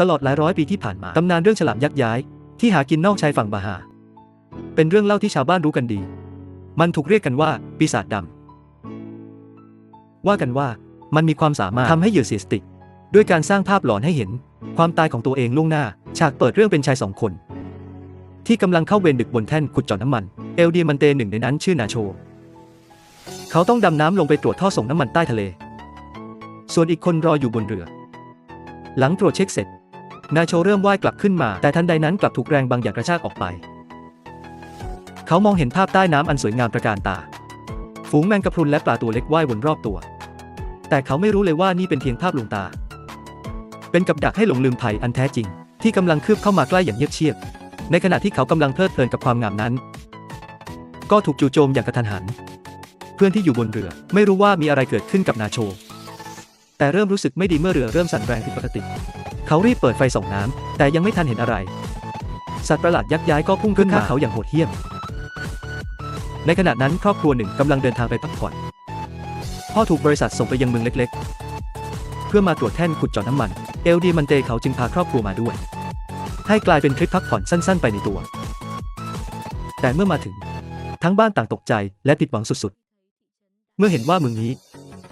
ตลอดหลายร้อยปีที่ผ่านมาตำนานเรื่องฉลามยักษ์ย้าย ที่หากินนอกชายฝั่งบาหา เป็นเรื่องเล่าที่ชาวบ้านรู้กันดี มันถูกเรียกกันว่าปีศาจดำว่ากันว่ามันมีความสามารถทำให้เหยื่อเสียสติ ด้วยการสร้างภาพหลอนให้เห็น ความตายของตัวเองล่วงหน้า ฉากเปิดเรื่องเป็นชายสองคน ที่กำลังเข้าเวรดึกบนแท่นขุดเจาะน้ำมันเอลเดียมันเตหนึ่งในนั้นชื่อนาโช เขาต้องดำน้ำลงไปตรวจท่อส่งน้ำมันใต้ทะเล ส่วนอีกคนรออยู่บนเรือ หลังตรวจเช็คเสร็จ นายโชเริ่มว่ายกลับขึ้นมา แต่ทันใดนั้นกลับถูกแรงบางอย่างกระชากออกไป เขามองเห็นภาพใต้น้ำอันสวยงามประการตา ฝูงแมงกะพรุนและปลาตัวเล็กว่ายวนรอบตัว แต่เขาไม่รู้เลยว่านี่เป็นเพียงภาพลวงตา เป็นกับดักให้หลงลืมภัยอันแท้จริง ที่กำลังคืบเข้ามาใกล้อย่างเงียบเชียบ ในขณะที่เขากำลังเพลิดเพลินกับความงามนั้น ก็ถูกจู่โจมอย่างกระทันหัน เพื่อนที่อยู่บนเรือ ไม่รู้ว่ามีอะไรเกิดขึ้นกับนาโช แต่เริ่มรู้สึกไม่ดีเมื่อเรือเริ่มสั่นแรงผิดปกติ เขารีบเปิดไฟส่องน้ำแต่ยังไม่ทันเห็นอะไร สัตว์ประหลาดยักษ์ย้ายก็พุ่งขึ้นฆ่าเขาอย่างโหดเหี้ยม ในขณะนั้นครอบครัวหนึ่งกำลังเดินทางไปพักผ่อน พ่อถูกบริษัทส่งไปยังเมืองเล็ก ๆ เพื่อมาตรวจแท่นขุดเจาะน้ำมัน เอลดีมันเตเขาจึงพาครอบครัวมาด้วย ให้กลายเป็นทริปพักผ่อนสั้น ๆ ไปในตัว แต่เมื่อมาถึง ทั้งบ้านต่างตกใจและผิดหวังสุดๆ เมื่อเห็นว่าเมืองนี้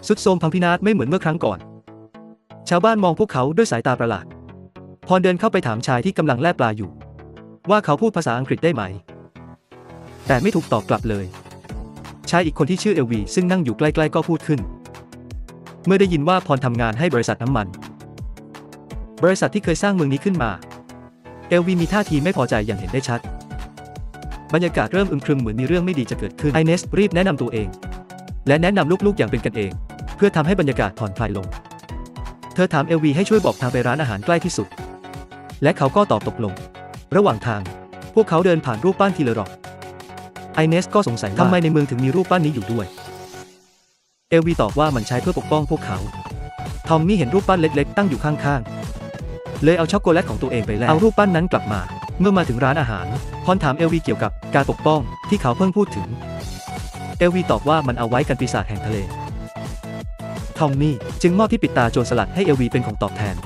สุดโทมพังพินาศไม่เหมือนเมื่อครั้งก่อน ชาวบ้านมองพวกเขาด้วยสายตาประหลาด พรเดินเข้าไปถามชายที่กำลังแล่ปลาอยู่ ว่าเขาพูดภาษาอังกฤษได้ไหม แต่ไม่ถูกตอบกลับเลย ชายอีกคนที่ชื่อเอลวีซึ่งนั่งอยู่ใกล้ๆก็พูดขึ้น เมื่อได้ยินว่าพรทำงานให้บริษัทน้ำมัน บริษัทที่เคยสร้างเมืองนี้ขึ้นมา เอลวีมีท่าทีไม่พอใจอย่างเห็นได้ชัด บรรยากาศเริ่มอึมครึมเหมือนมีเรื่องไม่ดีจะเกิดขึ้นไอเนสรีบแนะนำตัวเอง และแนะนำลูกๆอย่างเป็นกันเอง เพื่อทำให้บรรยากาศผ่อนคลายลง เธอถามเอลวีให้ช่วยบอกทางไปร้านอาหารใกล้ที่สุด และเขาก็ตอบตกลง ระหว่างทาง พวกเขาเดินผ่านรูปปั้นทีเลอรอกไอเนสก็สงสัยว่าทำไมในเมืองถึงมีรูปปั้นนี้อยู่ด้วย เอลวีตอบว่ามันใช้เพื่อปกป้องพวกเขา ทอมมี่เห็นรูปปั้นเล็กๆ ตั้งอยู่ข้างๆ เลยเอาช็อกโกแลตของตัวเองไปแลกเอารูปปั้นนั้นกลับมา เมื่อมาถึงร้านอาหารพรถามเอลวีเกี่ยวกับการปกป้องที่เขาเพิ่งพูดถึง เอลวีตอบว่ามันเอาไว้กันปีศาจแห่งทะเล ทอมมี่จึงมอบที่ปิดตาโจรสลัดให้เอลวีเป็นของตอบแทน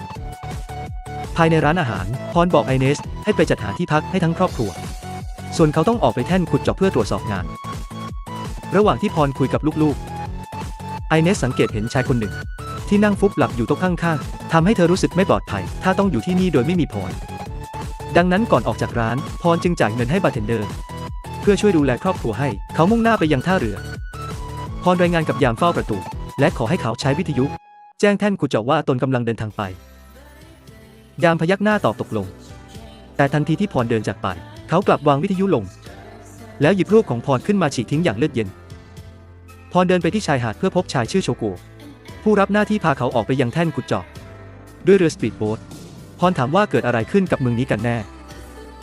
ภายในร้านอาหาร พรบอกไอเนสให้ไปจัดหาที่พักให้ทั้งครอบครัว ส่วนเขาต้องออกไปแท่นขุดเจาะเพื่อตรวจสอบงาน ระหว่างที่พรคุยกับลูกๆ ไอเนสสังเกตเห็นชายคนหนึ่ง ที่นั่งฟุบหลับอยู่โต๊ะข้างๆทำให้เธอรู้สึกไม่ปลอดภัย ถ้าต้องอยู่ที่นี่โดยไม่มีพรดังนั้นก่อนออกจากร้าน พรจึงจ่ายเงินให้บาร์เทนเดอร์ เพื่อช่วยดูแลครอบครัวให้ เขามุ่งหน้าไปยังท่าเรือ พรรายงานกับยามเฝ้าประตู และขอให้เขาใช้วิทยุ แจ้งแท่นขุดเจาะว่าตนกำลังเดินทางไป ยามพยักหน้าตอบตกลง แต่ทันทีที่พรเดินจากไป เขากลับวางวิทยุลง แล้วหยิบรูปของพรขึ้นมาฉีกทิ้งอย่างเลือดเย็น พรเดินไปที่ชายหาดเพื่อพบชายชื่อโชโกผู้รับหน้าที่พาเขาออกไปยังแท่นขุดเจาะด้วยเรือสปีดโบ๊ทพรถามว่าเกิดอะไรขึ้นกับเมืองนี้กันแน่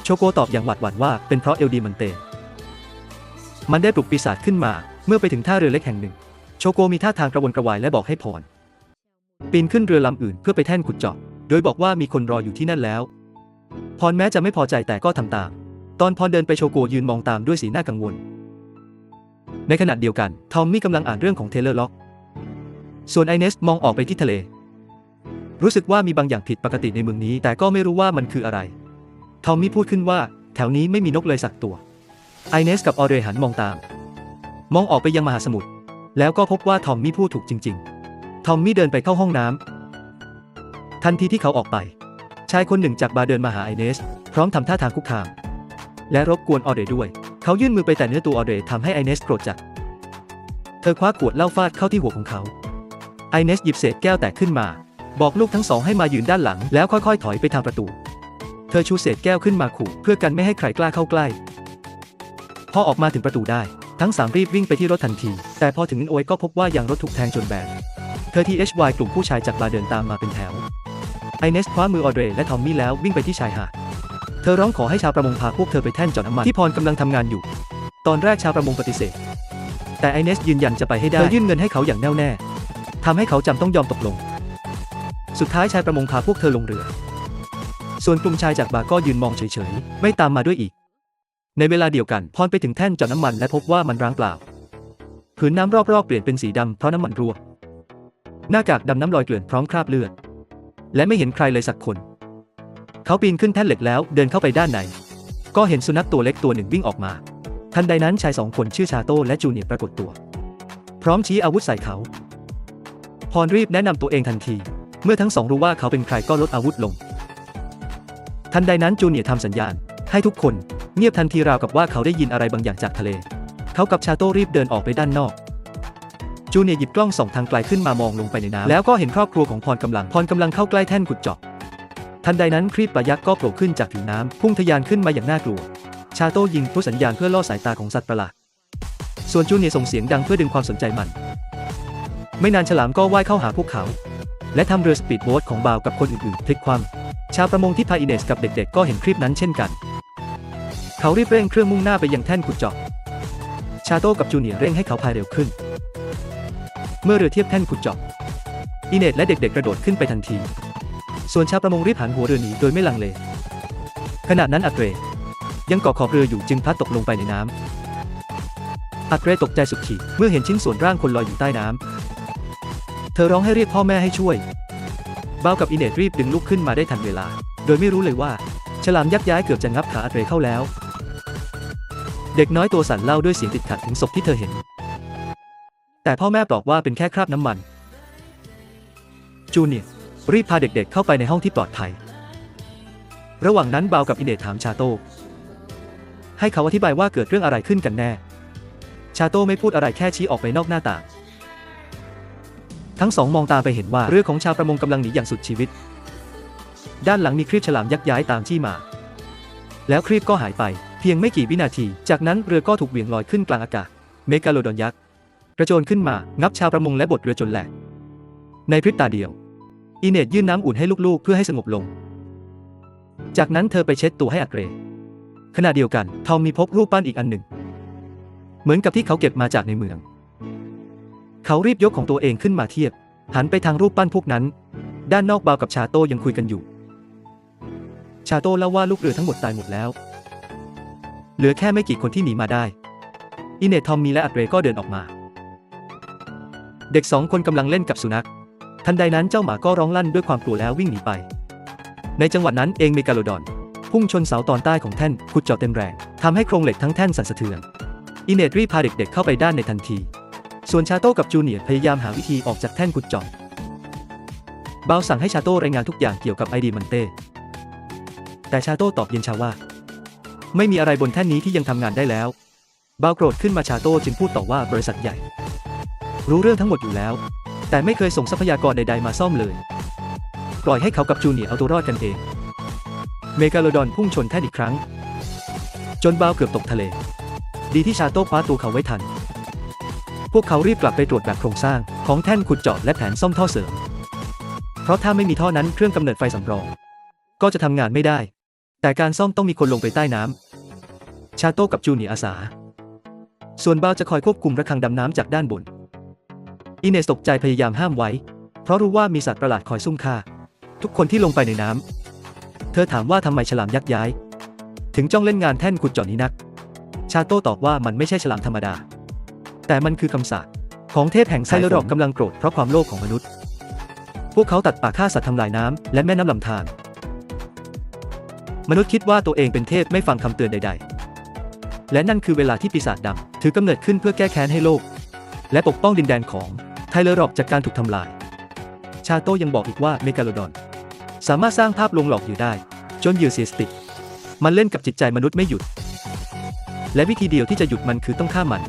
โชโกตอบอย่างหวาดหวั่นว่าเป็นเพราะเอลดีมันเต มันได้ปลุกปีศาจขึ้นมาเมื่อไปถึงท่าเรือเล็กแห่งหนึ่ง โชโกมีท่าทางกระวนกระวายและบอกให้พรปีนขึ้นเรือลำอื่นเพื่อไปแท่นขุดเจาะ โดยบอกว่ามีคนรออยู่ที่นั่นแล้ว พรแม้จะไม่พอใจแต่ก็ทำตาม ตอนพรเดินไปโชโกยืนมองตามด้วยสีหน้ากังวล ในขณะเดียวกัน ทอมมี่กำลังอ่านเรื่องของเทเลอร์ล็อก ส่วนไอเนสมองออกไปที่ทะเล รู้สึกว่ามีบางอย่างผิดปกติในเมืองนี้ แต่ก็ไม่รู้ว่ามันคืออะไร ทอมมี่พูดขึ้นว่า แถวนี้ไม่มีนกเลยสักตัว ไอเนสกับออเรหันมองตาม มองออกไปยังมหาสมุทร แล้วก็พบว่าทอมมี่พูดถูกจริง ๆ ทอมมี่เดินไปเข้าห้องน้ำทันทีที่เขาออกไป ชายคนหนึ่งจากบาร์เดินมาหาไอเนส พร้อมทำท่าทางคุกคาม และรบกวนออเดด้วย เขายื่นมือไปแตะเนื้อตัวออเดทำให้ไอเนสโกรธจัด เธอคว้าขวดเหล้าฟาดเข้าที่หัวของเขา ไอเนสหยิบเศษแก้วแตกขึ้นมา บอกลูกทั้งสองให้มายืนด้านหลัง แล้วค่อยๆ ถอยไปทางประตู เธอชูเศษแก้วขึ้นมาขู่เพื่อกันไม่ให้ใครกล้าเข้าใกล้ พอออกมาถึงประตูได้ ทั้งสามรีบวิ่งไปที่รถทันที แต่พอถึงนินโอยก็พบว่ายางรถถูกแทงจนแบนเธอทีเอชวกลุ่มผู้ชายจากบาร์เดินตามมาเป็นแถว ไอเนสคว้ามือออเดรและทอมมี่แล้ววิ่งไปที่ชายหาด เธอร้องขอให้ชาวประมงพาพวกเธอไปแท่นจาะน้ำมันที่พรกำลังทำงานอยู่ ตอนแรกชาวประมงปฏิเสธ แต่ไอเนสยืนยันจะไปให้ได้ เธอยื่นเงินให้เขาอย่างแน่วแน่ทำให้เขาจำต้องยอมตกลง สุดท้ายชายประมงพาพวกเธอลงเรือ ส่วนกลุ่มชายจากบาร์ก็ยืนมองเฉยๆ ไม่ตามมาด้วยอีก ในเวลาเดียวกันพรไปถึงแท่นเจาะน้ำมันและพบว่ามันร้างเปล่า ผืนน้ำรอบๆเปลี่ยนเป็นสีดำเพราะน้ำมันรั่ว หน้ากากดำน้ำลอยเกลื่อนพร้อมคราบเลือด และไม่เห็นใครเลยสักคน เขาปีนขึ้นแท่นเหล็กแล้วเดินเข้าไปด้านใน ก็เห็นสุนัขตัวเล็กตัวหนึ่งวิ่งออกมา ทันใดนั้นชายสองคนชื่อชาโต้และจูเนียร์ปรากฏตัว พร้อมชี้อาวุธใส่เขา พรรีบแนะนำตัวเองทันที เมื่อทั้งสองรู้ว่าเขาเป็นใครก็ลดอาวุธลง ทันใดนั้นจูเนียร์ทำสัญญาณให้ทุกคน เงียบทันทีราวกับว่าเขาได้ยินอะไรบางอย่างจากทะเล เขากับชาโต้รีบเดินออกไปด้านนอก จูเนียร์หยิบกล้องส่องทางไกลขึ้นมามองลงไปในน้ำแล้วก็เห็นครอบครัวของพรกำลังพรกำลังเข้าใกล้แท่นขุดเจาะทันใดนั้นครีบปลายักษ์ก็โผล่ขึ้นจากผิวน้ำพุ่งทะยานขึ้นมาอย่างน่ากลัว ชาโต้ยิงพลุสัญญาณเพื่อล่อสายตาของสัตว์ประหลาดส่วนจูเนียร์ส่งเสียงดังเพื่อดึงความสนใจมัน ไม่นานฉลามก็ว่ายเข้าหาพวกเขา และทำเรือสปีดโบ๊ทของบ่าวกับคนอื่นๆพลิกคว่ำชาวประมงที่พาอินเนสกับเด็กๆ ก็เห็นคลิปนั้นเช่นกัน เขารีบเร่งเครื่องมุ่งหน้าไปยังแท่นขุดเจาะ ชาโต้กับจูเนียร์เร่งให้เขาพายเร็วขึ้น เมื่อเรือเทียบแท่นขุดเจาะ อินเนสและเด็กๆกระโดดขึ้นไปทันที ส่วนชาวประมงรีบหันหัวเรือหนีโดยไม่ลังเล ขณะนั้นอัตเรยังเกาะขอบเรืออยู่จึงพลัดตกลงไปในน้ำอัตเรตกใจสุดขีดเมื่อเห็นชิ้นส่วนร่างคนลอยอยู่ใต้น้ำเธอร้องให้เรียกพ่อแม่ให้ช่วยบ้ากับอินเนตรีบดึงลูกขึ้นมาได้ทันเวลา โดยไม่รู้เลยว่า ฉลามยักษ์ย้ายเกือบจะงับขาอัตเรเข้าแล้ว เด็กน้อยตัวสั่นเล่าด้วยเสียงติดขัดถึงศพที่เธอเห็น แต่พ่อแม่บอกว่าเป็นแค่คราบน้ำมัน จูเนียร์รีบพาเด็กๆเข้าไปในห้องที่ปลอดภัย ระหว่างนั้นบาวกับอินเนตถามชาโต้ให้เขาอธิบายว่าเกิดเรื่องอะไรขึ้นกันแน่ ชาโต้ไม่พูดอะไรแค่ชี้ออกไปนอกหน้าต่าง ทั้งสองมองตามไปเห็นว่าเรือของชาวประมงกำลังหนีอย่างสุดชีวิต ด้านหลังมีครีบฉลามยักษ์ย้ายตามที่มา แล้วครีบก็หายไป เพียงไม่กี่วินาที จากนั้นเรือก็ถูกเหวี่ยงลอยขึ้นกลางอากาศ เมกาโลดอนยักษ์กระโจนขึ้นมา งับชาวประมงและบดเรือจนแหลก ในพริบตาเดียว อีเนตยื่นน้ำอุ่นให้ลูกๆ เพื่อให้สงบลง จากนั้นเธอไปเช็ดตัวให้อักเกรขณะเดียวกันทอมมีพบรูปปั้นอีกอันหนึ่ง เหมือนกับที่เขาเก็บมาจากในเมือง เขารีบยกของตัวเองขึ้นมาเทียบ หันไปทางรูปปั้นพวกนั้น ด้านนอกบาวกับชาโต้ยังคุยกันอยู่ ชาโต้เล่าว่าลูกเรือทั้งหมดตายหมดแล้ว เหลือแค่ไม่กี่คนที่หนีมาได้ อินเนตทอมมีและอักเรก็เดินออกมา เด็กสองคนกำลังเล่นกับสุนัข ทันใดนั้นเจ้าหมาก็ร้องลั่นด้วยความกลัวแล้ววิ่งหนีไป ในจังหวะนั้นเองเมกาโลดอน พุ่งชนเสาตอนใต้ของแท่นขุดเจาะเต็มแรงทำให้โครงเหล็กทั้งแท่นสั่นสะเทือน อินเนตรีพาเด็กๆเข้าไปด้านในทันที ส่วนชาโต้กับจูเนียร์พยายามหาวิธีออกจากแท่นขุดเจาะบาวสั่งให้ชาโต้รายงานทุกอย่างเกี่ยวกับไอดีมันเต้แต่ชาโต้ตอบเย็นชาว่า ไม่มีอะไรบนแท่นนี้ที่ยังทำงานได้แล้วบาวโกรธขึ้นมาชาโต้จึงพูดต่อว่าบริษัทใหญ่ รู้เรื่องทั้งหมดอยู่แล้ว แต่ไม่เคยส่งทรัพยากรใด ๆ มาซ่อมเลย ปล่อยให้เขากับจูเนียร์เอาตัวรอดกันเอง เมกาโลดอนพุ่งชนแท่นอีกครั้ง จนบาวเกือบตกทะเล ดีที่ชาโต้คว้าตัวเขาไว้ทัน พวกเขารีบกลับไปตรวจแบบโครงสร้างของแท่นขุดเจาะและแผนซ่อมท่อเสริม เพราะถ้าไม่มีท่อนั้นเครื่องกำเนิดไฟสำรอง ก็จะทำงานไม่ได้ แต่การซ่อมต้องมีคนลงไปใต้น้ำ ชาโต้กับจูเนียอาสา ส่วนบาวจะคอยควบคุมระฆังดำน้ำจากด้านบน อินเนสตกใจพยายามห้ามไว้ เพราะรู้ว่ามีสัตว์ประหลาดคอยซุ่มฆ่า ทุกคนที่ลงไปในน้ำ เธอถามว่าทำไมฉลามยักษ์ย้าย ถึงจ้องเล่นงานแท่นขุดเจาะนี้นัก ชาโต้ตอบว่ามันไม่ใช่ฉลามธรรมดา แต่มันคือคำสาปของเทพแห่งไซเลอรอกกำลังโกรธเพราะความโลภของมนุษย์ พวกเขาตัดป่าฆ่าสัตว์ทำลายน้ำและแม่น้ำลำธาร มนุษย์คิดว่าตัวเองเป็นเทพไม่ฟังคำเตือนใด ๆ และนั่นคือเวลาที่ปีศาจดำถือกำเนิดขึ้นเพื่อแก้แค้นให้โลก และปกป้องดินแดนของไทเลอร์รอกจากการถูกทำลาย ชาโต้ยังบอกอีกว่าเมกาโลดอน สามารถสร้างภาพลวงหลอกอยู่ได้ จนเหยื่อเสียสติ มันเล่นกับจิตใจมนุษย์ไม่หยุด และวิธีเดียวที่จะหยุดมันคือต้องฆ่ามัน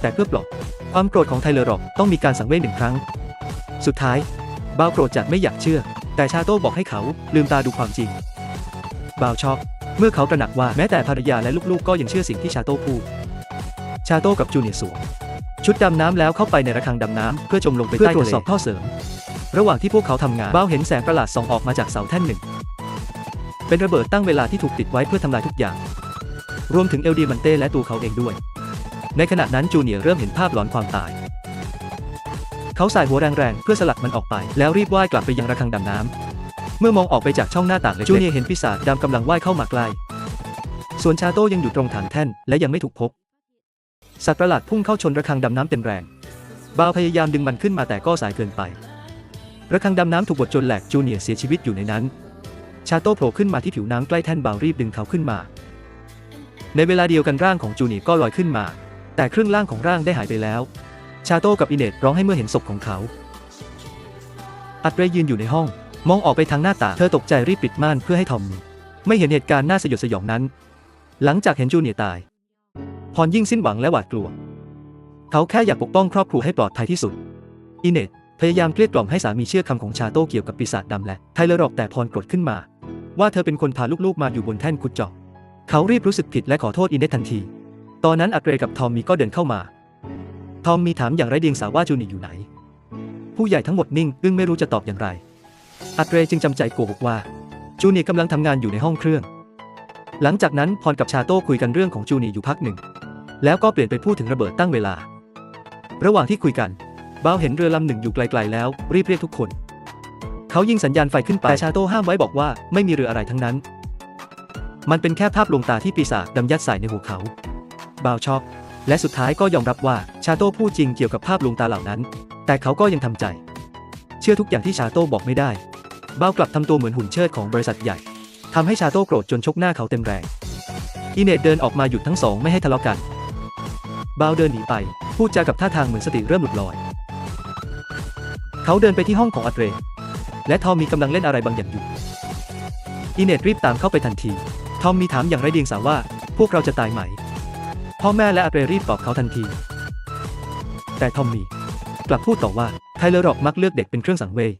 แต่เพื่อปลอบความโกรธของไทเลอร์รอกต้องมีการสังเวชหนึ่งครั้ง สุดท้ายบาวโกรธจัดไม่อยากเชื่อ แต่ชาโต้บอกให้เขาลืมตาดูความจริง บาวช็อก เมื่อเขาตระหนักว่าแม้แต่ภรรยาและลูกๆ ก็ยังเชื่อสิ่งที่ชาโต้พูด ชาโต้กับจูเนียร์สวมชุดดำน้ำแล้วเข้าไปในระฆังดำน้ำเพื่อจมลงไปใต้ทะเลเพื่อตรวจสอบท่อเสริม ระหว่างที่พวกเขาทำงานบาวเห็นแสงประหลาดส่องออกมาจากเสาแท่นหนึ่ง เป็นระเบิดตั้งเวลาที่ถูกติดไว้เพื่อทำลายทุกอย่าง รวมถึงเอลดีมันเต้และตัวเขาเองด้วย ในขณะนั้นจูเนียร์เริ่มเห็นภาพหลอนความตาย เขาสายหัวแรงๆเพื่อสลัดมันออกไป แล้วรีบว่ายกลับไปยังระฆังดำน้ำ เมื่อมองออกไปจากช่องหน้าต่างเล็กจูเนียเห็นปีศาจดำกำลังว่ายเข้ามาใกล้ ส่วนชาโต้ยังอยู่ตรงฐานแท่นและยังไม่ถูกพบ สัตว์ประหลาดพุ่งเข้าชนระฆังดำน้ำเต็มแรง บาวพยายามดึงมันขึ้นมาแต่ก็สายเกินไประฆังดำน้ำถูกบดจนแหลกจูเนียเสียชีวิตอยู่ในนั้น ชาโต้โผล่ขึ้นมาที่ผิวน้ำใกล้แท่นบาวรีบดึงเขาขึ้นมา ในเวลาเดียวกันร่างของจูเนียก็ลอยขึ้นมา แต่ครึ่งล่างของร่างได้หายไปแล้ว ชาโต้กับอินเนตร้องให้เมื่อเห็นศพของเขา อัตเรยืนอยู่ในห้อง มองออกไปทางหน้าต่างเธอตกใจรีบปิดม่านเพื่อให้ทอมมี่ไม่เห็นเหตุการณ์น่าสยดสยองนั้น หลังจากเห็นจูเนียตาย พรยิ่งสิ้นหวังและหวาดกลัว เขาแค่อยากปกป้องครอบครัวให้ปลอดภัยที่สุด อินเนตพยายามเกลี้ยกล่อมให้สามีเชื่อคำของชาโต้เกี่ยวกับปีศาจดำและไทเลอร์หรอกแต่พรกรธขึ้นมา ว่าเธอเป็นคนพาลูกๆมาอยู่บนแท่นขุดเจาะเขารีบรู้สึกผิดและขอโทษอินเนตทันที ตอนนั้นอัตเรกับทอมมี่ก็เดินเข้ามา ทอมมีถามอย่างไร้เดียงสาว่าจูเนียอยู่ไหน ผู้ใหญ่ทั้งหมดนิ่งอึ้งไม่รู้จะตอบอย่างไร อัตเรจึงจำใจโกหกว่า จูเนียกำลังทำงานอยู่ในห้องเครื่อง หลังจากนั้นพรกับชาโต้คุยกันเรื่องของจูเนียอยู่พักหนึ่ง แล้วก็เปลี่ยนไปพูดถึงระเบิดตั้งเวลา ระหว่างที่คุยกันบ้าวเห็นเรือลำหนึ่งอยู่ไกลๆแล้ว รีบเรียกทุกคน เขายิงสัญญาณไฟขึ้นไปแต่ชาโต้ห้ามไว้บอกว่าไม่มีเรืออะไรทั้งนั้น มันเป็นแค่ภาพลวงตาที่ปีศาจดำยัดใส่ในหัวเขาบาวช็อกและสุดท้ายก็ยอมรับว่าชาโต้พูดจริงเกี่ยวกับภาพลวงตาเหล่านั้น แต่เขาก็ยังทำใจ เชื่อทุกอย่างที่ชาโต้บอกไม่ได้ บ้าวกลับทำตัวเหมือนหุ่นเชิดของบริษัทใหญ่ทำให้ชาโต้โกรธจนชกหน้าเขาเต็มแรง อีเนตเดินออกมาหยุดทั้งสองไม่ให้ทะเลาะกัน บ้าวเดินหนีไป พูดจากับท่าทางเหมือนสติเริ่มหลุดลอย เขาเดินไปที่ห้องของอัตเร และทอมมีกำลังเล่นอะไรบางอย่างอยู่ อีเนตรีบตามเข้าไปทันที ทอมมีถามอย่างไร้เดียงสาว่า พวกเราจะตายไหม พ่อแม่และอัตเรรีบตอบเขาทันที แต่ทอมมีกลับพูดต่อว่าไทเลอร์ร็อกมักเลือกเด็กเป็นเครื่องสังเวย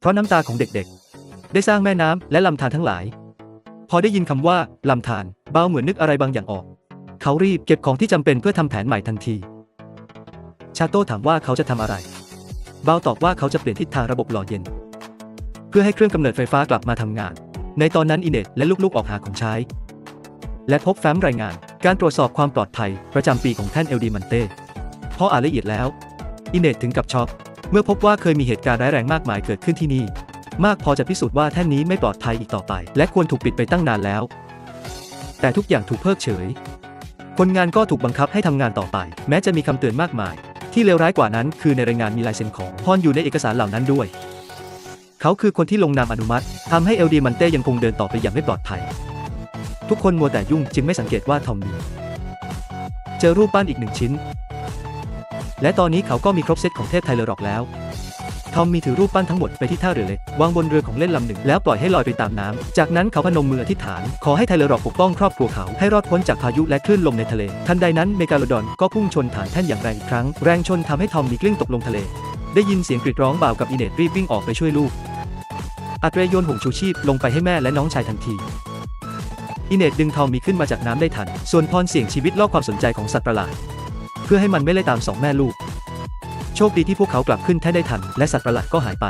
เพราะน้ำตาของเด็กๆ ได้สร้างแม่น้ำและลำธารทั้งหลาย พอได้ยินคำว่าลำธารเบาเหมือนนึกอะไรบางอย่างออก เขารีบเก็บของที่จำเป็นเพื่อทำแผนใหม่ทันที ชาโต้ถามว่าเขาจะทำอะไร เบาตอบว่าเขาจะเปลี่ยนทิศทางระบบหล่อเย็น เพื่อให้เครื่องกำเนิดไฟฟ้ากลับมาทำงาน ในตอนนั้นอินเนตและลูกๆออกหาของใช้ และพบแฟ้มรายงาน การตรวจสอบความปลอดภัย ประจำปีของแท่นเอลดีมันเต้พออ่านละเอียดแล้วอินเนตถึงกับช็อก เมื่อพบว่าเคยมีเหตุการณ์ร้ายแรงมากมายเกิดขึ้นที่นี่ มากพอจะพิสูจน์ว่าแท่นนี้ไม่ปลอดภัยอีกต่อไป และควรถูกปิดไปตั้งนานแล้ว แต่ทุกอย่างถูกเพิกเฉย คนงานก็ถูกบังคับให้ทำงานต่อไป แม้จะมีคำเตือนมากมาย ที่เลวร้ายกว่านั้น คือในรายงานมีลายเซ็นของพรอยู่ในเอกสารเหล่านั้นด้วย เขาคือคนที่ลงนามอนุมัติทำให้เอลดีมันเต้ยังคงเดินต่อไปอย่างไม่ปลอดภัย ทุกคนมัวแต่ยุ่งจึงไม่สังเกตว่าทอมมีเจอรูปปั้นอีกหนึ่งชิ้น และตอนนี้เขาก็มีครบเซตของเทพไทเลอร์ร็อกแล้ว ทอมมีถือรูปปั้นทั้งหมดไปที่ท่าเรือเล็กวางบนเรือของเล่นลำหนึ่ง แล้วปล่อยให้ลอยไปตามน้ำ จากนั้นเขาพนมมืออธิษฐาน ขอให้ไทเลอร์ร็อกปกป้องครอบครัวเขาให้รอดพ้นจากพายุและคลื่นลมในทะเล ทันใดนั้นเมกาโลดอนก็พุ่งชนฐานแท่นอย่างแรงอีกครั้ง แรงชนทำให้ทอมมีกลิ้งตกลงทะเล ได้ยินเสียงกรีดร้องบ่าวกับอีเนตรีบวิ่งออกไปช่วยลูกอัตเรย์โยนห่วงชูชีพลงไปให้แม่และน้องชายทันทีอีเนตดึงทอมมีขึ้นมาจากน้ำได้ทัน ส่วนพรเสี่ยงชีวิตล่อความสนใจของสัตว์ประหลาด เพื่อให้มันไม่ไล่ตามสองแม่ลูก โชคดีที่พวกเขากลับขึ้นแท่ได้ทัน และสัตว์ประหลาดก็หายไป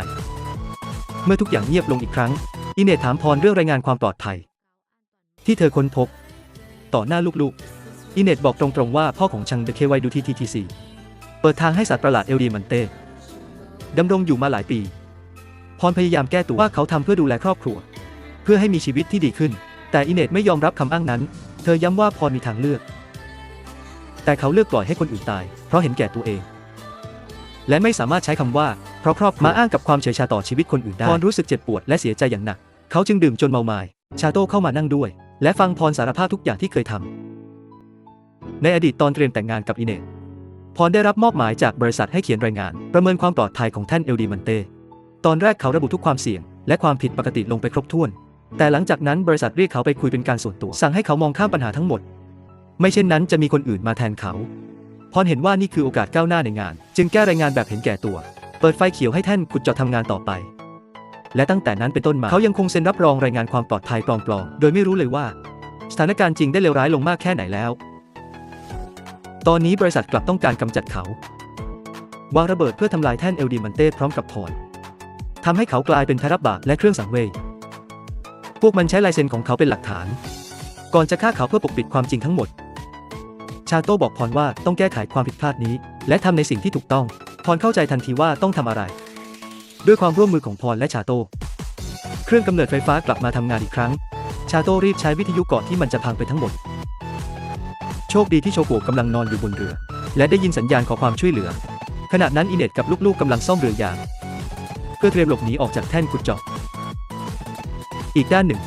เมื่อทุกอย่างเงียบลงอีกครั้งอีเนตถามพรเรื่องรายงานความปลอดภัย ที่เธอค้นพบ ต่อหน้าลูกๆอีเนตบอกตรงๆว่าพ่อของชังเดเคไวดูทีทีทีซีเปิดทางให้สัตว์ประหลาดเอลดีมันเต้ดำรงอยู่มาหลายปี พรพยายามแก้ตัวว่าเขาทำเพื่อดูแลครอบครัว เพื่อให้มีชีวิตที่ดีขึ้น แต่อีเนตไม่ยอมรับคำอ้างนั้น เธอย้ำว่าพรมีทางเลือก แต่เขาเลือกปล่อยให้คนอื่นตาย เพราะเห็นแก่ตัวเอง และไม่สามารถใช้คำว่า เพราะครอบครัวมาอ้างกับความเฉยชาต่อชีวิตคนอื่นได้พรรู้สึกเจ็บปวดและเสียใจอย่างหนัก เขาจึงดื่มจนเมามายชาโต้เข้ามานั่งด้วย และฟังพรสารภาพทุกอย่างที่เคยทำในอดีตตอนเตรียมแต่งงานกับอีเนตพรได้รับมอบหมายจากบริษัทให้เขียนรายงาน ประเมินความปลอดภัยของแท่นเอลดีมันเต้ตอนแรกเขาระบุทุกความเสี่ยง และความผิดปกติลงไปครบถ้วน แต่หลังจากนั้นบริษัทเรียกเขาไปคุยเป็นการส่วนตัว สั่งให้เขามองข้ามปัญหาทั้งหมด ไม่เช่นนั้นจะมีคนอื่นมาแทนเขา พรเห็นว่านี่คือโอกาสก้าวหน้าในงาน จึงแก้รายงานแบบเห็นแก่ตัว เปิดไฟเขียวให้แท่นขุดเจาะทำงานต่อไป และตั้งแต่นั้นเป็นต้นมาเขายังคงเซ็นรับรองรายงานความปลอดภัยปลอมๆ โดยไม่รู้เลยว่า สถานการณ์จริงได้เลวร้ายลงมากแค่ไหนแล้ว ตอนนี้บริษัทกลับต้องการกำจัดเขาวางระเบิดเพื่อทำลายแท่นเอลดีมันเต้พร้อมกับพรทำให้เขากลายเป็นภัยรับบาปและเครื่องสังเวยพวกมันใช้ลายเซ็นของเขาเป็นหลักฐาน ก่อนจะฆ่าเขาเพื่อปกปิดความจริงทั้งหมด ชาโต้บอกพรว่าต้องแก้ไขความผิดพลาดนี้ และทำในสิ่งที่ถูกต้อง พรเข้าใจทันทีว่าต้องทำอะไร ด้วยความร่วมมือของพรและชาโต้เครื่องกำเนิดไฟฟ้ากลับมาทำงานอีกครั้ง ชาโต้รีบใช้วิทยุก่อนที่มันจะพังไปทั้งหมด โชคดีที่โชโกะกำลังนอนอยู่บนเรือ และได้ยินสัญญาณขอความช่วยเหลือ ขณะนั้นอินเนตกับลูกๆกำลังซ่อมเรือยางเพื่อเตรียมหลบหนีออกจากแท่นขุดเจาะอีกด้านหนึ่ง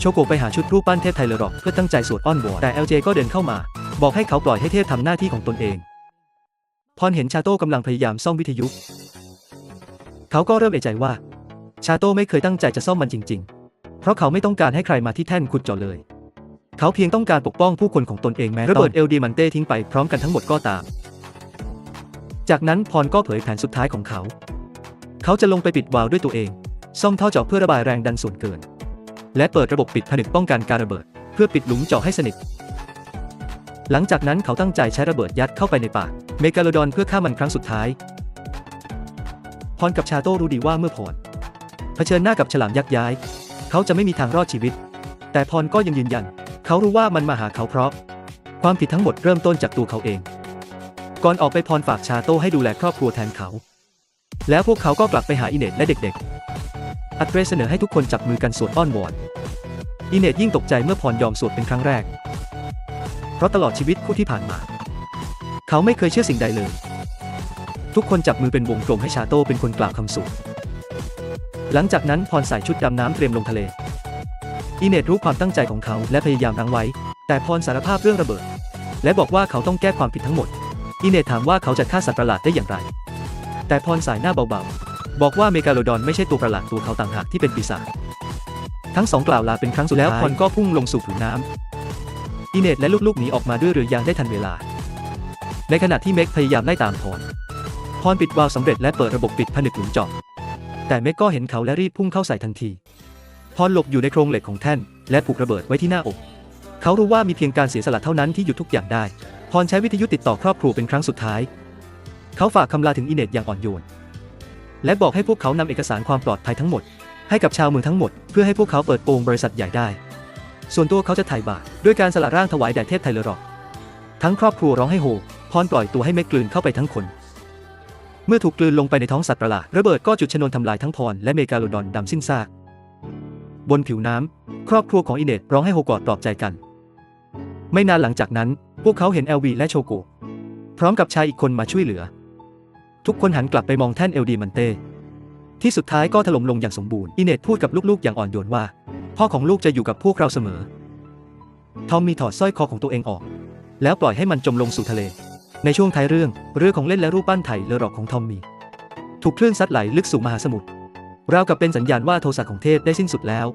โชโกไปหาชุดรูปปั้นเทพไทเลอร็อกเพื่อตั้งใจสวดอ้อนวอนแต่ LJ ก็เดินเข้ามา บอกให้เขาปล่อยให้เทพทำหน้าที่ของตนเอง พรเห็นชาโต้กำลังพยายามซ่อมวิทยุ เขาก็เริ่มเอะใจว่า ชาโต้ไม่เคยตั้งใจจะซ่อมมันจริง ๆ เพราะเขาไม่ต้องการให้ใครมาที่แท่นขุดเจาะเลย เขาเพียงต้องการปกป้องผู้คนของตนเองแม้ระเบิดเอลดีมันเต้ทิ้งไปพร้อมกันทั้งหมดก็ตาม จากนั้นพรก็เผยแผนสุดท้ายของเขา เขาจะลงไปปิดวาล์วด้วยตัวเอง ซ่อมท่อเจาะเพื่อระบายแรงดันส่วนเกิน และเปิดระบบปิดผนึกป้องกันการระเบิด เพื่อปิดหลุมเจาะให้สนิท หลังจากนั้นเขาตั้งใจใช้ระเบิดยัดเข้าไปในปากเมกาโลดอนเพื่อฆ่ามันครั้งสุดท้าย พรกับชาโต้รู้ดีว่าเมื่อพรเผชิญหน้ากับฉลามยักษ์ย้าย เขาจะไม่มีทางรอดชีวิต แต่พรก็ยังยืนยัน เขารู้ว่ามันมาหาเขาเพราะ ความผิดทั้งหมดเริ่มต้นจากตัวเขาเอง ก่อนออกไปพรฝากชาโต้ให้ดูแลครอบครัวแทนเขา แล้วพวกเขาก็กลับไปหาอินเนตและเด็กๆ อัตเรเสนอให้ทุกคนจับมือกันสวดอ้อนวอนอินเนตยิ่งตกใจเมื่อพรยอมสวดเป็นครั้งแรก เพราะตลอดชีวิตคู่ที่ผ่านมา เขาไม่เคยเชื่อสิ่งใดเลย ทุกคนจับมือเป็นวงกลมให้ชาโต้เป็นคนกล่าวคำสวดหลังจากนั้นพรใส่ชุดดำน้ำเตรียมลงทะเลอิเนตรู้ความตั้งใจของเขาและพยายามรั้งไว้ แต่พรสารภาพเรื่องระเบิด และบอกว่าเขาต้องแก้ความผิดทั้งหมดอิเนตถามว่าเขาจะฆ่าสัตว์ประหลาดได้อย่างไร แต่พรสายหน้าเบาๆ บอกว่าเมกาโลดอนไม่ใช่ตัวประหลาดตัวเขาต่างหากที่เป็นปีศาจ ทั้งสองกล่าวลาเป็นครั้งสุดแล้วพรก็พุ่งลงสู่ผืนน้ำ อิเนตและลูกๆหนีออกมาด้วยเรือยางได้ทันเวลา ในขณะที่เมกพยายามไล่ตามพร พรปิดวาล์วสำเร็จและเปิดระบบปิดผนึกหลุมเจาะแต่เมกก็เห็นเขาและรีบพุ่งเข้าใส่ทันที พรหลบอยู่ในโครงเหล็กของแท่น และผูกระเบิดไว้ที่หน้าอก เขารู้ว่ามีเพียงการเสียสละเท่านั้นที่หยุดทุกอย่างได้ พรใช้วิทยุติดต่อครอบครัวเป็นครั้งสุดท้าย เขาฝากคำลาถึงอิเนตอย่างอ่อนโยน และบอกให้พวกเขานำเอกสารความปลอดภัยทั้งหมด ให้กับชาวเมืองทั้งหมด เพื่อให้พวกเขาเปิดโปงบริษัทใหญ่ได้ ส่วนตัวเขาจะไถ่บาปด้วยการสละร่างถวายแด่เทพไทเลอรอก ทั้งครอบครัวร้องให้โฮพรปล่อยตัวให้เมกกลืนเข้าไปทั้งคน เมื่อถูกกลืนลงไปในท้องสัตว์ประหลาดระเบิดก็จุดชนวนทำลายทั้งพรและเมกาโลดอนดำสิ้นซาก บนผิวน้ำครอบครัวของอินเนตร้องให้โฮกอดปลอบใจกัน ไม่นานหลังจากนั้น พวกเขาเห็นเอลวีและโชโกพร้อมกับชายอีกคนมาช่วยเหลือ ทุกคนหันกลับไปมองแท่นเอลดีมันเต้ที่สุดท้ายก็ถล่มลงอย่างสมบูรณ์อินเนตพูดกับลูกๆอย่างอ่อนโยนว่า พ่อของลูกจะอยู่กับพวกเราเสมอ ทอมมีถอดสร้อยคอของตัวเองออก แล้วปล่อยให้มันจมลงสู่ทะเล ในช่วงท้ายเรื่อง เรือของเล่นและรูปปั้นไถ่เลอรอกของทอมมี ถูกคลื่นซัดไหลลึกสู่มหาสมุทรราวกับเป็นสัญญาณว่าโทสะของเทพได้สิ้นสุดแล้ว